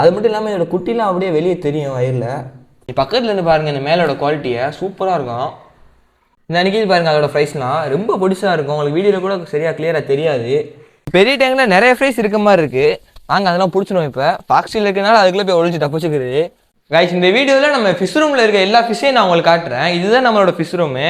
அது மட்டும் இல்லாமல் இதோட குட்டிலாம் அப்படியே வெளியே தெரியும் வயரில் பக்கத்துல இருந்து பாருங்க இந்த மேலோட குவாலிட்டியை சூப்பராக இருக்கும். இந்த அன்னைக்கு பாருங்க அதோட ப்ரைஸ்லாம் ரொம்ப பொடிசாக இருக்கும். உங்களுக்கு வீடியோவில் கூட சரியாக கிளியராக தெரியாது. பெரிய டேங்கில் நிறைய ஃப்ரைஸ் இருக்க மாதிரி இருக்குது நாங்கள் அதெல்லாம் பிடிச்சிடும் இப்போ. பாக்ஸில் இருக்கனால அதுக்குள்ளே போய் ஒழிஞ்சு தப்பிச்சுக்கிறது கைஸ் இந்த வீடியோவில் நம்ம ஃபிஷ் ரூமில் இருக்க எல்லா ஃபிஷ்ஷையும் நான் உங்களுக்கு காட்டுறேன். இதுதான் நம்மளோட ஃபிஷ் ரூமு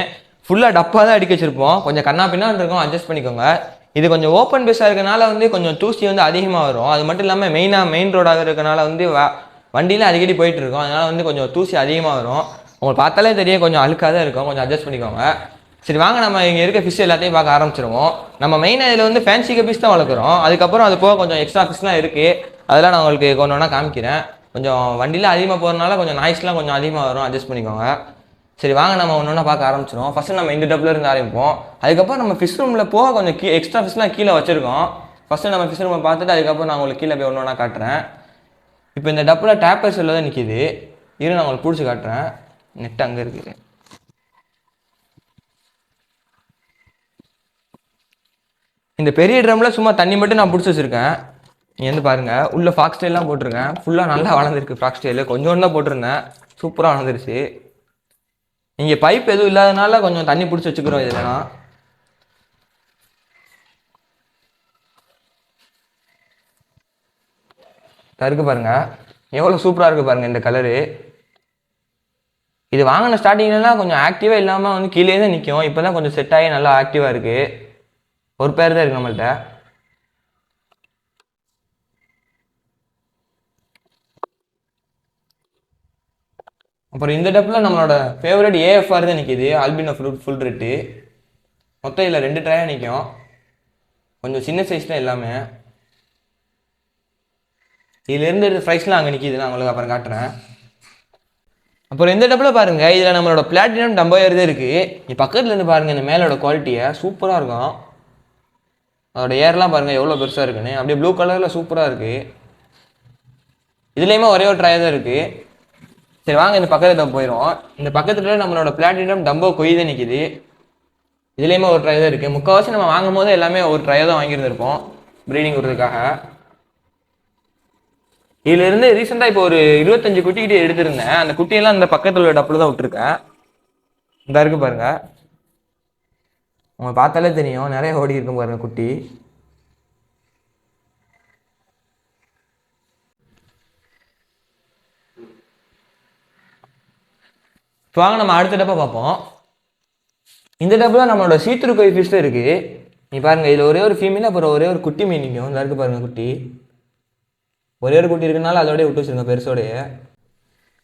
ஃபுல்லாக டப்பாக தான் அடிக்க வச்சிருப்போம். கொஞ்சம் கண்ணா பின்னா இருக்கும் அட்ஜஸ்ட் பண்ணிக்கோங்க. இது கொஞ்சம் ஓப்பன் பேஸாக இருக்கனால வந்து கொஞ்சம் தூசி வந்து அதிகமாக வரும். அது மட்டும் இல்லாமல் மெயினாக மெயின் ரோடாக இருக்கனால வந்து வ- அடிக்கடி போயிட்டு இருக்கோம். அதனால வந்து கொஞ்சம் தூசி அதிகமாக வரும். உங்களுக்கு பார்த்தாலே தெரியும் கொஞ்சம் அழுக்காக தான் இருக்கும். கொஞ்சம் அட்ஜஸ்ட் பண்ணிக்கோங்க. சரி வாங்க நம்ம இங்கே இருக்க ஃபிஷ் எல்லாத்தையும் பார்க்க ஆரம்பிச்சிருவோம். நம்ம மெயினாக இதில் வந்து ஃபேன்சி கப்பீஸ் தான் வளர்க்குறோம். அதுக்கப்புறம் அது போக கொஞ்சம் எக்ஸ்ட்ரா ஃபிஷ்லாம் இருக்குது அதெல்லாம் நான் உங்களுக்கு கொஞ்சம் ஒன்றா காமிக்கிறேன். கொஞ்சம் வண்டியில் அதிகமாக போகிறனால கொஞ்சம் நாய்ஸ்லாம் கொஞ்சம் அதிகமாக வரும். அட்ஜஸ்ட் பண்ணிக்கோங்க. சரி வாங்க நம்ம ஒன்று ஒன்றா பார்க்க ஆரம்பிச்சிடும் ஃபஸ்ட்டு நம்ம இந்த டப்பில் இருந்து ஆரம்பிப்போம். அதுக்கப்புறம் நம்ம ஃபிஷ் ரூமில் போக கொஞ்சம் கீ எக்ஸ்ட்ரா ஃபிஷ்லாம் கீழே வச்சுருக்கோம். ஃபஸ்ட்டு நம்ம ஃபிஷ் ரூமை பார்த்துட்டு அதுக்கப்புறம் நான் உங்களுக்கு கீழே போய் ஒன்று ஒன்றா காட்டுறேன். இப்போ இந்த டப்பில் டேப்பர் செல்ல தான் நிற்கிது இரு நான் உங்களுக்கு பிடிச்சி காட்டுறேன். நெட் அங்கே இருக்குது. இந்த பெரிய ட்ரம்மில் சும்மா தண்ணி மட்டும் நான் பிடிச்சி வச்சுருக்கேன். நீ வந்து பாருங்கள் உள்ளே ஃபாக்ஸ் போட்டிருக்கேன். ஃபுல்லாக நல்லா வளர்ந்துருக்கு ஃபாக்ஸ்டைலு கொஞ்சோண்டு தான் போட்டிருந்தேன். சூப்பராக வளர்ந்துருச்சு. இங்கே பைப் எதுவும் இல்லாதனால கொஞ்சம் தண்ணி பிடிச்சி வச்சுக்கிறோம் இதெல்லாம் இருக்கு பாருங்க. எவ்வளோ சூப்பராக இருக்கு பாருங்க இந்த கலரு இது வாங்கின ஸ்டார்டிங்லலாம் கொஞ்சம் ஆக்டிவாக இல்லாமல் வந்து கீழே தான் நிற்கும் இப்போ தான் கொஞ்சம் செட் ஆகி நல்லா ஆக்டிவாக இருக்குது ஒரு பேர் தான் இருக்குது நம்மள்கிட்ட அப்புறம் இந்த டப்பில் நம்மளோட ஃபேவரட் ஏஎஃப்ஆர் தான் நிற்கிது ஆல்பினோ ஃப்ரூட் ஃபுல் ரேட்டு மொத்தம் இதில் ரெண்டு ட்ரையாக நிற்கும் கொஞ்சம் சின்ன சைஸ் தான் எல்லாமே. இதுலேருந்து ப்ரைஸ்லாம் அங்கே நிற்கிது நான் உங்களுக்கு அப்புறம் காட்டுறேன். அப்புறம் இந்த டப்பில் பாருங்கள் இதில் நம்மளோட பிளாட்டினம் டம்போயர் தான் இருக்குது நீ பக்கத்துலேருந்து பாருங்கள் இந்த மேலோட குவாலிட்டியை சூப்பராக இருக்கும். அதோட ஏர்லாம் பாருங்கள் எவ்வளோ பெருசாக இருக்குன்னு. அப்படியே ப்ளூ கலரில் சூப்பராக இருக்குது இதுலேயுமே ஒரே ஒரு ட்ரை தான் இருக்குது சரி வாங்க இந்த பக்கத்தில் போயிடும் இந்த பக்கத்தில் நம்மளோட பிளாட்டினம் டம்போ கொய்தே நிற்கிது இதுலேயுமே ஒரு ட்ரை தான் இருக்குது முக்கால்வாசி நம்ம வாங்கும் போது எல்லாமே ஒரு ட்ரை தான் வாங்கியிருந்திருப்போம். ப்ரீடிங் விடுறதுக்காக இதுலேருந்து ரீசெண்டாக இப்போ ஒரு இருபத்தஞ்சு குட்டிக்கிட்டே எடுத்திருந்தேன். அந்த குட்டியெல்லாம் இந்த பக்கத்தில் உள்ள டப்பில் தான் விட்டுருக்கேன். இந்த இருக்கு பாருங்க. உங்களுக்கு பார்த்தாலே தெரியும். நிறைய ஓடி இருக்கும் பாருங்க குட்டி. இப்போ வாங்க நம்ம அடுத்த டப்பை பார்ப்போம். இந்த டப்பில் நம்மளோட சீத்துரு கோய் ஃபிஷ் இருக்குது நீ பாருங்க இதில் ஒரே ஒரு ஃபீமேல் அப்புறம் ஒரே ஒரு குட்டி மீன் நிற்கும் இந்த இருக்கு பாருங்க குட்டி. ஒரே ஒரு குட்டி இருக்கனால அதோடய விட்டு வச்சுருங்க பெருசோடைய.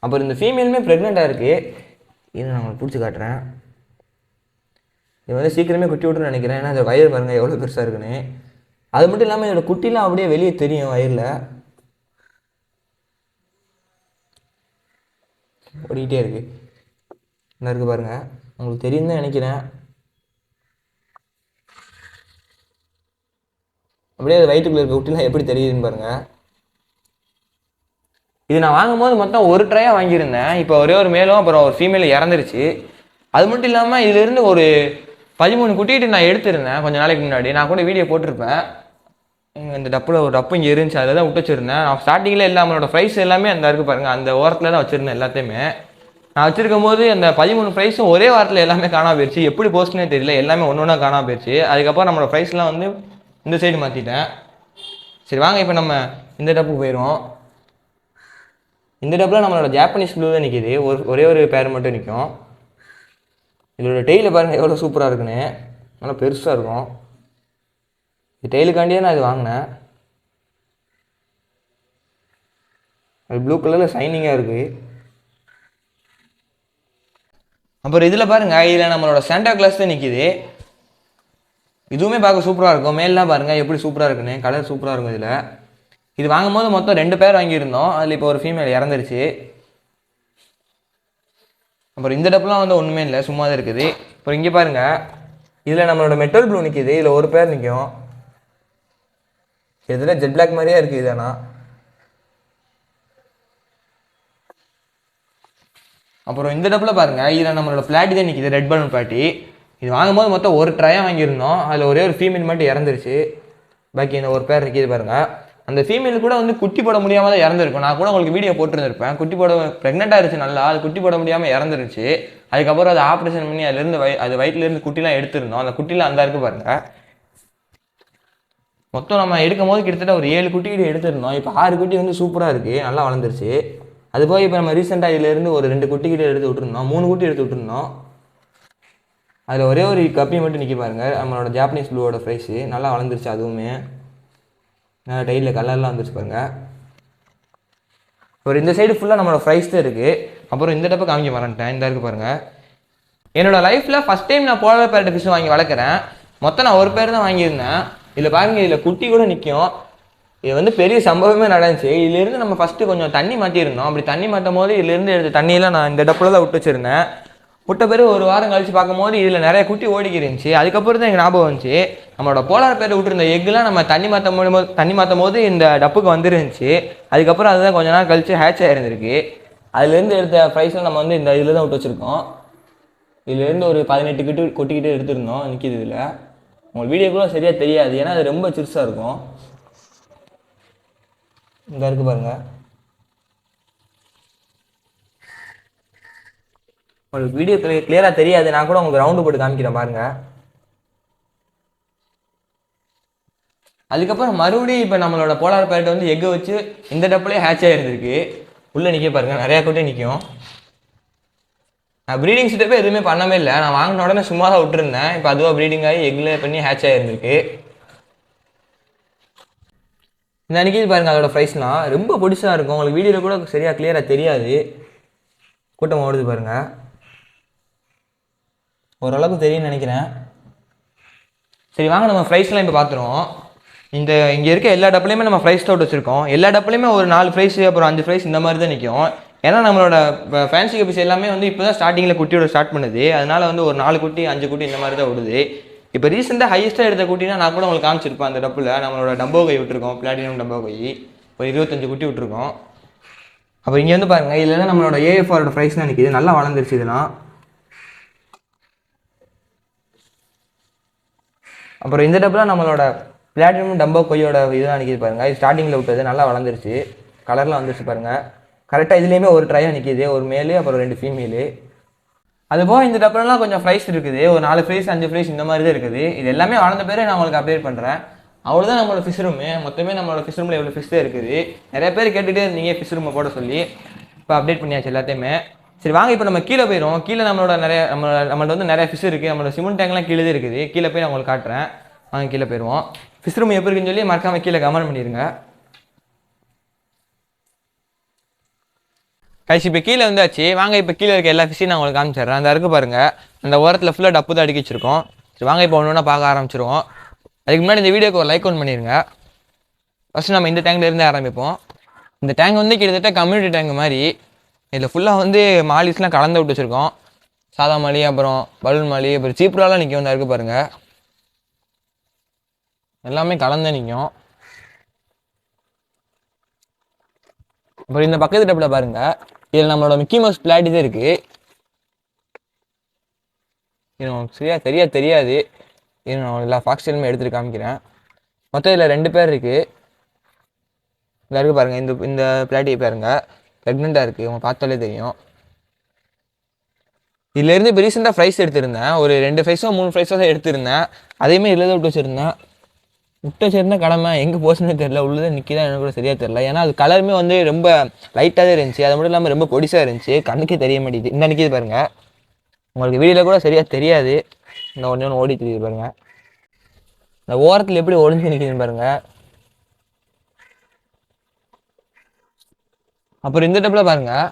அப்புறம் இந்த ஃபீமேலுமே ப்ரெக்னெண்ட்டாக இருக்குது இது நான் உங்களுக்கு பிடிச்சி காட்டுறேன். இது வந்து சீக்கிரமே குட்டி விட்டுன்னு நினைக்கிறேன். ஏன்னா இந்த வயிறு பாருங்கள் எவ்வளோ பெருசாக இருக்குன்னு. அது மட்டும் இல்லாமல் இதோட குட்டிலாம் அப்படியே வெளியே தெரியும் வயிறில். ஓடிக்கிட்டே இருக்குது என்ன இருக்கு பாருங்கள் உங்களுக்கு தெரியும் தான் நினைக்கிறேன். அப்படியே அது வயிற்றுக்குள்ள இருக்க குட்டிலாம் எப்படி தெரியுதுன்னு பாருங்கள் இது நான் வாங்கும்போது மொத்தம் ஒரு ட்ரையாக வாங்கியிருந்தேன். இப்போ ஒரே ஒரு மேலும் அப்புறம் ஒரு ஃபீமேல் இறந்துருச்சு. அது மட்டும் இல்லாமல் இதுலேருந்து ஒரு பதிமூணு குட்டிகிட்டு நான் எடுத்திருந்தேன் கொஞ்ச நாளைக்கு முன்னாடி. நான் கூட வீடியோ போட்டிருப்பேன். இந்த டப்பில் ஒரு டப்பு இங்கே இருந்துச்சு. அதில் தான் விட்டு வச்சிருந்தேன். நான் ஸ்டார்டிங்கில் இல்லை நம்மளோட ப்ரைஸ் எல்லாமே அந்த இருக்கு பாருங்கள் அந்த ஓரத்தில் தான் வச்சுருந்தேன் எல்லாத்தையுமே. நான் வச்சிருக்கும் போது அந்த பதிமூணு ப்ரைஸும் ஒரே வாரத்தில் எல்லாமே காணாம போயிடுச்சு எப்படி போஸ்ட்னே தெரியல. எல்லாமே ஒன்று ஒன்றா காணாம போயிடுச்சு அதுக்கப்புறம் நம்மளோட ப்ரைஸ்லாம் வந்து இந்த சைடு மாற்றிட்டேன் சரி வாங்க இப்போ நம்ம இந்த டப்புக்கு போயிடுவோம். இந்த டப்பில் நம்மளோட ஜாப்பனீஸ் ப்ளூ தான் நிற்கிது ஒரு ஒரே ஒரு பேர் மட்டும் நிற்கும் இதோட டெய்ல பாருங்கள் எவ்வளோ சூப்பராக இருக்குன்னு. நல்லா பெருசாக இருக்கும். இது டெய்லுக்காண்டியே நான் இது வாங்கினேன். அது ப்ளூ கலரில் ஷைனிங்காக இருக்குது அப்புறம் இதில் பாருங்கள் இதில் நம்மளோட சாண்டா கிளாஸ் தான் நிற்கிது இதுவுமே பார்க்க சூப்பராக இருக்கும். மேலாம் பாருங்கள் எப்படி சூப்பராக இருக்குன்னு. கலர் சூப்பராக இருக்கும் இதில். இது வாங்கும்போது மொத்தம் ரெண்டு பேர் வாங்கியிருந்தோம். அதில் இப்போ ஒரு ஃபீமேல் இறந்துருச்சு. அப்புறம் இந்த டப்புலாம் வந்து ஒன்றுமே இல்லை சும்மா தான் இருக்குது. அப்புறம் இங்கே பாருங்கள் இதில் நம்மளோட மெட்டல் ப்ளூ நிற்கிது இதில் ஒரு பேர் நிற்கும் இதில் ஜெட் பிளாக் மாதிரியே இருக்குது இது அப்புறம் இந்த டப்பில் பாருங்கள் இதில் நம்மளோட பிளாட்டி தான் நிற்கிது ரெட் பலூன் பிளாட்டி இது வாங்கும்போது மொத்தம் ஒரு ட்ரையாக வாங்கியிருந்தோம். அதில் ஒரே ஒரு ஃபீமேல் மட்டும் இறந்துருச்சு. பாக்கி இந்த ஒரு பேர் நிற்கிது பாருங்கள் அந்த ஃபீமேல் கூட வந்து குட்டி போட முடியாமல் தான் இறந்துருக்கும். நான் கூட உங்களுக்கு வீடியோ போட்டுருந்துருப்பேன். குட்டி போட ப்ரெக்னெண்ட்டாக இருந்துச்சு நல்லா. அது குட்டி போட முடியாமல் இறந்துருச்சு. அதுக்கப்புறம் அதை ஆப்ரேஷன் பண்ணி அதுலேருந்து வய அது வயிற்றுலேருந்து குட்டிலாம் எடுத்திருந்தோம். அந்த குட்டிலாம் அந்த இருக்குது பாருங்கள் மொத்தம் நம்ம எடுக்கும் போது கிட்டத்தட்ட ஒரு ஏழு குட்டி கிட்ட எடுத்திருந்தோம். இப்போ ஆறு குட்டி வந்து சூப்பராக இருக்குது நல்லா வளர்ந்துருச்சு. அது போய் இப்போ நம்ம ரீசெண்டாக இதுலேருந்து ஒரு ரெண்டு குட்டி கிட்ட எடுத்து விட்டுருந்தோம். மூணு குட்டி எடுத்து விட்டுருந்தோம். அதில் ஒரே ஒரு கப்பி மட்டும் நிற்க பாருங்க. நம்மளோட ஜாப்பனீஸ் ப்ளூவோட ஃப்ரைஸு நல்லா வளர்ந்துருச்சு அதுவுமே. நல்லா டைலில் கலர்லாம் வந்துருச்சு பாருங்கள் ஒரு இந்த சைடு ஃபுல்லாக நம்மளோட ப்ரைஸ் தான் இருக்குது அப்புறம் இந்த டப்பை காமிக்க மறந்துட்டேன் இந்த இருக்கு பாருங்கள் என்னோடய லைஃப்பில் ஃபஸ்ட் டைம் நான் போலர் பேரட் ஃபிஷ் வாங்கி வளர்க்குறேன். மொத்தம் நான் ஒரு பேர் தான் வாங்கியிருந்தேன். இதில் பாருங்கள் இதில் குட்டி கூட நிற்கும் இது வந்து பெரிய சம்பவமே நடந்துச்சு. இதுலேருந்து நம்ம ஃபஸ்ட்டு கொஞ்சம் தண்ணி மாற்றிருந்தோம் அப்படி தண்ணி மாற்றும் போது இதுலேருந்து எடுத்த தண்ணியெல்லாம் நான் இந்த டப்பில் தான் விட்டு வச்சுருந்தேன். விட்ட பிறகு ஒரு வாரம் கழிச்சு பார்க்கும்போது இதில் நிறைய குட்டி ஓடிக்கி இருந்துச்சு. அதுக்கப்புறம் தான் எனக்கு ஞாபகம் வந்துச்சு. நம்மளோட போலார் பேர் விட்டுருந்த எக்குலாம் நம்ம தண்ணி மாற்ற போது தண்ணி மாற்றும் போது இந்த டப்புக்கு வந்துருந்துச்சு. அதுக்கப்புறம் அதுதான் கொஞ்ச நாள் கழிச்சு ஹேட்ச் ஆகிருந்துருக்கு அதுலேருந்து எடுத்த ப்ரைஸில் நம்ம வந்து இந்த இதில் தான் விட்டு வச்சுருக்கோம். இதுலேருந்து ஒரு பதினெட்டு கிட்டு கொட்டிக்கிட்டு எடுத்திருந்தோம். நிற்கிது இதில். உங்களுக்கு வீடியோ கூட சரியாக தெரியாது. ஏன்னா அது ரொம்ப சிறுசாக இருக்கும். இந்த இருக்குது பாருங்கள் உங்களுக்கு வீடியோ கிளியராக தெரியாது. நான் கூட உங்களுக்கு ரவுண்டு போட்டு காமிக்கிறேன் பாருங்கள் அதுக்கப்புறம் மறுபடியும் இப்போ நம்மளோட போலார் பேரட் வந்து எக்கை வச்சு இந்த டப்புலேயே ஹேட்ச் ஆகிருந்துருக்கு உள்ளே நிற்க பாருங்கள் நிறையா கூட்டே நிற்கும் நான் ப்ரீடிங் செட்டப்பே எதுவுமே பண்ணவே இல்லை. நான் வாங்கின உடனே சும்மா தான் விட்டுருந்தேன். இப்போ அதுவாக ப்ரீடிங் ஆகி எக்லே பண்ணி ஹேட்ச் ஆகிருந்துருக்கு இந்த அன்னைக்கு பாருங்கள் அதோட ப்ரைஸ்லாம் ரொம்ப பொடிசாக இருக்கும். உங்களுக்கு வீடியோவில் கூட சரியாக கிளியராக தெரியாது. கூட்டம் ஓடுது பாருங்கள் ஓரளவுக்கு தெரியும்னு நினைக்கிறேன். சரி வாங்க நம்ம ப்ரைஸ்லாம் இப்போ பார்த்துருவோம் இந்த இங்கே இருக்க எல்லா டப்புலையுமே நம்ம ப்ரைஸ் அவுட் வச்சுருக்கோம் எல்லா டப்புலையுமே ஒரு நாலு ப்ரைஸ் அப்புறம் அஞ்சு ப்ரைஸ் இந்த மாதிரி தான் நிற்கும் ஏன்னா நம்மளோட ஃபேன்சி கப்பிஸ் எல்லாமே வந்து இப்போ தான் ஸ்டார்டிங்கில் குட்டியோட ஸ்டார்ட் பண்ணுது. அதனால் வந்து ஒரு நாலு குட்டி அஞ்சு குட்டி இந்த மாதிரி தான் விடுது இப்போ ரீசெண்டாக ஹையஸ்ட்டாக எடுத்த குட்டினா நான் கூட உங்களுக்கு காமிச்சிருப்பேன் அந்த டப்பில் நம்மளோட டம்போ கை விட்டுருக்கோம் பிளாட்டினம் டம்போ கை. ஒரு இருபத்தஞ்சு குட்டி விட்டுருக்கோம். அப்போ இங்கே வந்து பாருங்க இதில் தான் நம்மளோட ஏஎஃப்ஆரோட ப்ரைஸ்லாம் நிற்கிது நல்லா வளர்ந்துருச்சு இதெல்லாம். அப்புறம் இந்த டப்பில் நம்மளோட பிளாட்டினம் டம்போ கொய்யோட இதெல்லாம் நிற்கிது பாருங்க. இது ஸ்டார்டிங்கில் விட்டது நல்லா வளர்ந்துருச்சு. கலர்லாம் வந்துருச்சு பாருங்க. கரெக்டாக இதுலேயுமே ஒரு ட்ரையாக நிற்கிது ஒரு மேலு அப்புறம் ரெண்டு ஃபீமேலு அதுபோக இந்த டப்புலலாம் கொஞ்சம் ப்ரைஸ் இருக்குது. ஒரு நாலு ப்ரைஸ் அஞ்சு ப்ரைஸ் இந்த மாதிரி தான் இருக்குது. இது எல்லாமே வளர்ந்த பேர் நான் உங்களுக்கு அப்டேட் பண்ணுறேன் அவ்வளோதான் நம்மளோட ஃபிஷ் ரூமு மொத்தமே நம்மளோட ஃபிஷ் ரூமில் எவ்வளோ ஃபிஷ் இருக்குது. நிறைய பேர் கேட்டுகிட்டே இருந்தீங்க ஃபிஷ் ரூமை போட சொல்லி. இப்போ அப்டேட் பண்ணியாச்சு எல்லாத்தையுமே. சரி வாங்க இப்போ நம்ம கீழே போயிடும் கீழே நம்மளோட நிறைய நம்ம நம்மள்ட்ட வந்து நிறைய ஃபிஷ் இருக்குது நம்மளோட சிமெண்ட் டேங்க்லாம் கீழே இருக்குது. கீழே போய் நான் உங்களுக்கு காட்டுறேன். வாங்க கீழே போயிடுவோம். ஃபிஷ் ரூம் எப்படி இருக்குன்னு சொல்லி மறக்காமல் கீழே கமெண்ட் பண்ணிடுங்க கைஸ் இப்போ கீழே வந்தாச்சு. வாங்க இப்போ கீழே இருக்க எல்லா ஃபிஷ்ஷையும் நான் உங்களுக்கு காமிச்சிடுறேன். அந்த இருக்கு பாருங்கள் அந்த ஓரத்தில் ஃபுல்லாக டப்பு தான் அடிக்க வச்சிருக்கோம். சரி வாங்க இப்போ ஒன்று ஒன்றா பார்க்க ஆரம்பிச்சிருவோம். அதுக்கு முன்னாடி இந்த வீடியோக்கு ஒரு லைக் ஒன் பண்ணிடுங்க ஃபஸ்ட்டு நம்ம இந்த டேங்க்லேருந்தே ஆரம்பிப்போம். இந்த டேங்க் வந்து கிட்டத்தட்ட கம்யூனிட்டி டேங்க் மாதிரி. இதில் ஃபுல்லாக வந்து மாலிஸ்லாம் கலந்து விட்டு வச்சுருக்கோம். சாதா மாலி அப்புறம் பலூன் மாலி அப்புறம் சீப்ராலாம் நிற்கும் இந்த இருக்கு பாருங்கள் எல்லாமே கலந்து நிற்கும் அப்புறம் இந்த பக்கத்து டப்பில் பாருங்கள் இதில் நம்மளோட மிக்கி மவுஸ் பிளாட்டி தான் இருக்கு. இது நமக்கு சரியா சரியா தெரியாது. இது நான் எல்லா ஃபாக்ஸ்டைலுமே எடுத்துட்டு காமிக்கிறேன். மொத்தம் இதில் ரெண்டு பேர் இருக்கு. இதாக இருக்கு பாருங்கள் இந்த இந்த பிளாட்டியை பாருங்கள் ப்ரெக்னெண்ட்டாக இருக்குது உங்க பார்த்தாலே தெரியும். இதுலேருந்து இப்போ ரீசெண்டாக ஃப்ரைஸ் எடுத்திருந்தேன். ஒரு ரெண்டு ஃப்ரைஸோ மூணு ஃப்ரைஸோ தான் எடுத்திருந்தேன். அதையுமே இதில் தான் விட்டு வச்சுருந்தேன். முட்டை சேர்ந்த கடமை எங்கே போச்சுன்னு தெரியல. உள்ளதே நிற்கிதான் எனக்கு கூட சரியாக தெரியல. ஏன்னா அது கலருமே வந்து ரொம்ப லைட்டாகவே இருந்துச்சு. அது மட்டும் இல்லாமல் ரொம்ப பொடிசாக இருந்துச்சு. கண்ணுக்கே தெரிய மாட்டேங்குது. இந்த நிற்கிது பாருங்கள் உங்களுக்கு வீடியோவில் கூட சரியாக தெரியாது. இந்த ஒன்று ஒன்று ஓடி தெரியுது பாருங்கள் இந்த ஓரத்தில் எப்படி ஒழிஞ்சு நிற்கிதுன்னு பாருங்கள் அப்புறம் இந்த டப்பில் பாருங்கள்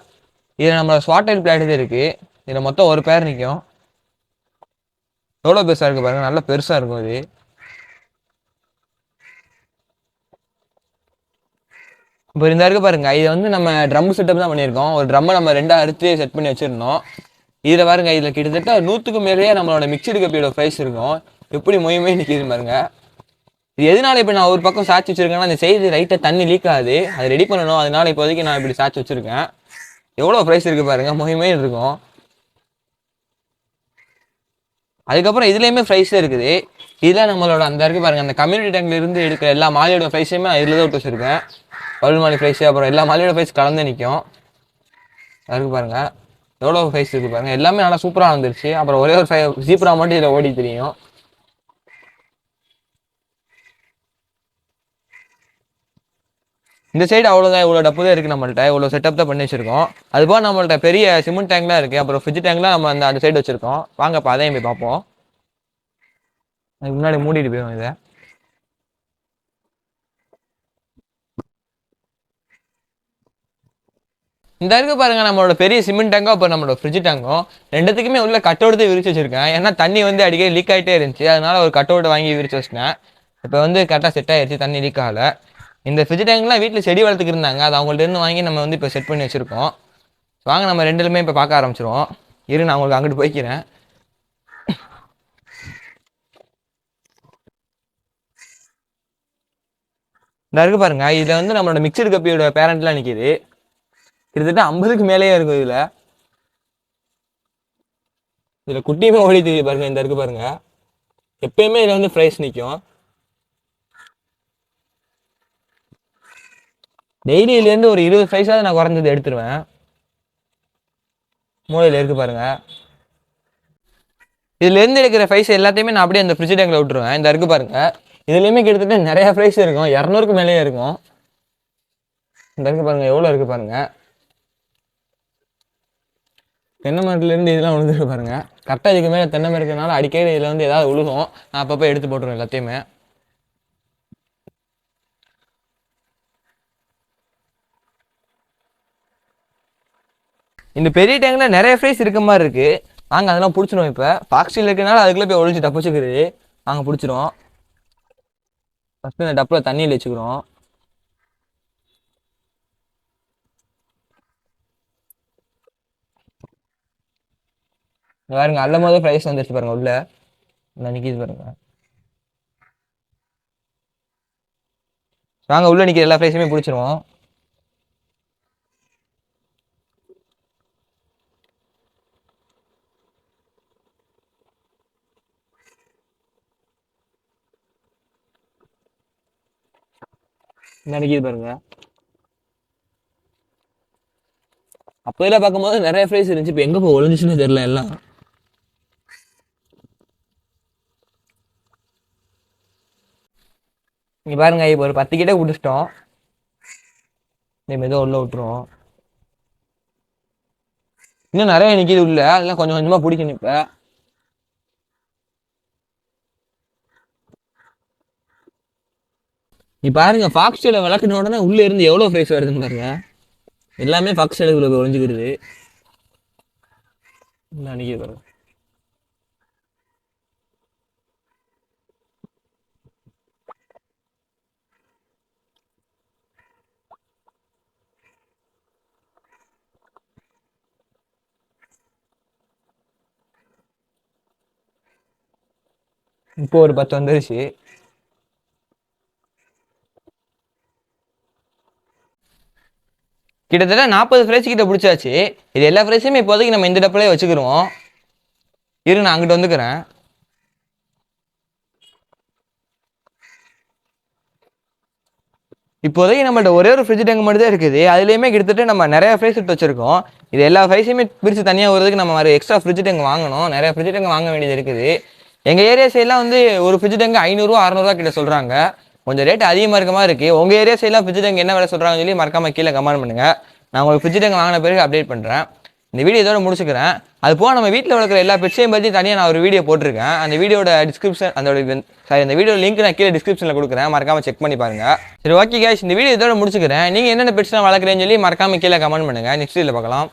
இதில் நம்மளோட ஸ்வாட்டைல் பிளாட் இருக்குது இதில் மொத்தம் ஒரு பேர் நிற்கும் எவ்வளோ பெருசாக இருக்குது பாருங்கள் நல்லா பெருசாக இருக்கும் இது. இப்போ இந்த இருக்கு பாருங்க இதை வந்து நம்ம ட்ரம் செட்டப் தான் பண்ணியிருக்கோம். ஒரு ட்ரம்மை நம்ம ரெண்டாக அறுத்து செட் பண்ணி வச்சிருந்தோம். இதில் பாருங்க இதில் கிட்டத்தட்ட நூற்றுக்கு மேலேயே நம்மளோட மிக்சடு கப்பியோட ப்ரைஸ் இருக்கும். எப்படி மொயமே நிற்கிது பாருங்க. இது எதனால இப்போ நான் ஒரு பக்கம் சாய்ச்சி வச்சிருக்கேன்னா அந்த செய்தி ரைட்டாக தண்ணி லீக் ஆகுது. அதை ரெடி பண்ணணும். அதனால இப்போதைக்கு நான் இப்படி சாச்சி வச்சிருக்கேன். எவ்வளோ ப்ரைஸ் இருக்குது பாருங்க மொயமே இருக்கும். அதுக்கப்புறம் இதுலேயுமே ப்ரைஸ் இருக்குது. இதில் நம்மளோட அந்த இருக்குது பாருங்கள் அந்த கம்யூனிட்டி டேங்க்லேருந்து எடுக்கிற எல்லா மாலையோட ப்ரைஸையுமே நான் இதில் தான் விட்டு வச்சுருக்கேன். பவுல் மாலி அப்புறம் எல்லா மாலியோட ப்ரைஸ் கலந்து நிற்கும் அதுக்கு பாருங்கள் எவ்வளோ ப்ரைஸ் இருக்குது பாருங்கள் எல்லாமே நல்லா சூப்பராக வந்துருச்சு அப்புறம் ஒரே ஒரு ஃபை ஜீப்ரா மட்டும் இதில் ஓடி தெரியும். இந்த சைடு அவ்வளோதான் இவ்வளோ டப்பு தான் இருக்குது நம்மள்ட்ட. இவ்வளோ செட்டப் தான் பண்ணி வச்சுருக்கோம். அதுபோக நம்மள்ட்ட பெரிய சிமெண்ட் டேங்க்லாம் இருக்குது அப்புறம் ஃப்ரிட்ஜ் டேங்க்லாம் நம்ம அந்த அந்த சைடு வச்சுருக்கோம். வாங்கப்பா அதையும் போய் பார்ப்போம். அதுக்கு முன்னாடி மூடிட்டு போயிடும் இதை. இந்த இருக்கு பாருங்க நம்மளோட பெரிய சிமெண்ட் டேங்கும் அப்போ நம்மளோட ஃப்ரிட்ஜ் டேங்கும் ரெண்டுத்துக்குமே உள்ள கட் அவுட் விரிச்சு வச்சிருக்கேன். ஏன்னா தண்ணி வந்து அடிக்கடி லீக் ஆகிட்டே இருந்துச்சு. அதனால ஒரு கட் அவுட் வாங்கி விரிச்சு வச்சிட்டேன். இப்போ வந்து கரெக்டாக செட் ஆயிடுச்சு தண்ணி லீக் ஆகல. இந்த ஃப்ரிட்ஜ் டேங்க்லாம் வீட்டில் செடி வளர்த்துக்கு இருந்தாங்க. அது அவங்கள்ட்ட இருந்து வாங்கி நம்ம வந்து இப்போ செட் பண்ணி வச்சிருக்கோம். வாங்க நம்ம ரெண்டுலுமே இப்போ பார்க்க ஆரம்பிச்சிருவோம். இரு நான் உங்களுக்கு அங்கிட்டு போய்க்கிறேன். இந்த இருக்கு பாருங்க இதில் வந்து நம்மளோட மிக்சர் கப்பியோட பேரண்ட்லாம் நிற்கிது கிட்டத்தட்ட ஐம்பதுக்கு மேலேயே இருக்கும் இதில். இதில் குட்டியுமே ஓடி தெரியுது பாருங்க இந்த இருக்கு பாருங்க. எப்பயுமே இதில் வந்து ஃப்ரைஸ் நிற்கும் டெய்லியிலேருந்து ஒரு இருபது ஃப்ரைஸாவது நான் குறைஞ்சது எடுத்துருவேன். மூலையில் இருக்கு பாருங்க. இதுலேருந்து எடுக்கிற ஃப்ரைஸ் எல்லாத்தையுமே நான் அப்படியே அந்த ஃப்ரிட்ஜ் டேங்கில் விட்டுருவேன். இந்த இருக்கு பாருங்க. இதுலேயுமே கிட்டத்தட்ட நிறையா ஃப்ரைஸ் இருக்கும். இரநூறுக்கு மேலேயே இருக்கும். இந்த இருக்கு பாருங்க எவ்வளோ இருக்கு பாருங்கள் தென்னை மரத்துலேருந்து இதெல்லாம் விழுந்துட்டு பாருங்க. கரெக்டாக இதுக்கு மேலே தென்னை மரம் அடிக்கடி இதில் வந்து ஏதாவது விழுகும் நான் அப்பப்போ எடுத்து போட்டுருவேன் எல்லாத்தையுமே. இந்த பெரிய டேங்கில் நிறைய ஃப்ரைஸ் இருக்க மாதிரி இருக்குது வாங்க அதெல்லாம் பிடிச்சிரும் இப்போ. பாக்ஸில் இருக்கனால அதுக்குள்ளே போய் ஒழிஞ்சு தப்பிச்சுக்கிறது நாங்கள் பிடிச்சிரும் ஃபஸ்ட்டு இந்த டப்பில் தண்ணியில் வச்சுக்கிறோம். பாருங்க அல்ல போது ப்ரைஸ் வந்துருச்சு பாருங்க உள்ள. இந்த நிற்கிது பாருங்க. வாங்க உள்ள நிற்கிற எல்லா ப்ரைஸுமே பிடிச்சிருவோம். நினைக்கிது பாருங்க. அப்போதெல்லாம் பார்க்கும்போது நிறைய ஃப்ரைஸ் இருந்துச்சு. இப்போ எங்கே போய் ஒழிஞ்சிச்சுன்னு தெரியல எல்லாம். இங்க பாருங்க இப்போ ஒரு பத்து கிட்ட பிடிச்சிட்டோம் இந்த மெதுவாக உள்ள விட்டுருவோம். இன்னும் நிறைய நிற்கிது உள்ள. அதெல்லாம் கொஞ்சம் கொஞ்சமாக பிடிக்கணும் இப்போ. நீ பாருங்க ஃபாக்ஸ் டேல விளக்குன உடனே உள்ள இருந்து எவ்வளோ ஃப்ரைஸ் வருதுன்னு பாருங்க. எல்லாமே ஃபாக்ஸ் டேலுக்குள்ள போய் ஒளிஞ்சுக்கிறது பாருங்க. இப்போ ஒரு பத்து வந்துருச்சு. கிட்டத்தட்ட நாற்பது ஃப்ரைஸ் கிட்ட பிடிச்சாச்சு. இது எல்லா ஃப்ரைஸுமே இப்போதைக்கு நம்ம இந்த டப்பிலே வச்சுக்கிருவோம். இரு நான் அங்கிட்ட வந்துக்கிறேன். இப்போதைக்கு நம்மள்ட்ட ஒரே ஒரு ஃப்ரிட்ஜ் டேங்க் மட்டும் தான் இருக்குது. அதுலேயுமே கிட்டத்தட்ட நம்ம நிறைய ஃப்ரைஸ் எடுத்து வச்சிருக்கோம். இது எல்லா ஃப்ரைஸையுமே பிரித்து தனியாக வரதுக்கு நம்ம எக்ஸ்ட்ரா ஃப்ரிட்ஜ் டேங்க் வாங்கணும். நிறைய ஃப்ரிட்ஜ் டேங்க் வாங்க வேண்டியது இருக்குது. எங்கள் ஏரியா சைட்லாம் வந்து ஒரு ஃப்ரிட்ஜ் டேங்கு ஐநூறுரூவா அறநூறுவா கிட்ட சொல்கிறாங்க கொஞ்சம் ரேட் அதிகமாக இருக்க. மாதிரி இருக்குது உங்கள் ஏரியா சைட்லாம் ஃப்ரிட்ஜ் டேங்கு என்ன விலை சொல்கிறாங்கன்னு சொல்லி மறக்காமல் கீழே கமெண்ட் பண்ணுங்கள் நான் உங்களுக்கு ஃப்ரிட்ஜ் டேங்கு வாங்கின பிறகு அப்டேட் பண்ணுறேன் இந்த வீடியோ இதோட முடிச்சுக்கிறேன். அது போக நம்ம வீட்டில் வளர்க்குற எல்லா பெட்ஸையும் பற்றி தனியாக நான் ஒரு வீடியோ போட்டிருக்கேன். அந்த வீடியோட டிஸ்கிரிப்ஷன் அந்த சாரி அந்த வீடியோ லிங்க் நான் கீழே டிஸ்கிரிப்ஷனில் கொடுக்குறேன். மறக்காமல் செக் பண்ணி பாருங்க. சரி ஓகே கேஷ் இந்த வீடியோ இதோட முடிச்சுக்கிறேன். நீங்கள் என்னென்ன பிரச்சனை வளர்க்குறேன்னு சொல்லி மறக்காமல் கீழே கமெண்ட் பண்ணுங்கள் நெக்ஸ்ட் வீடியோவில் பார்க்கலாம்.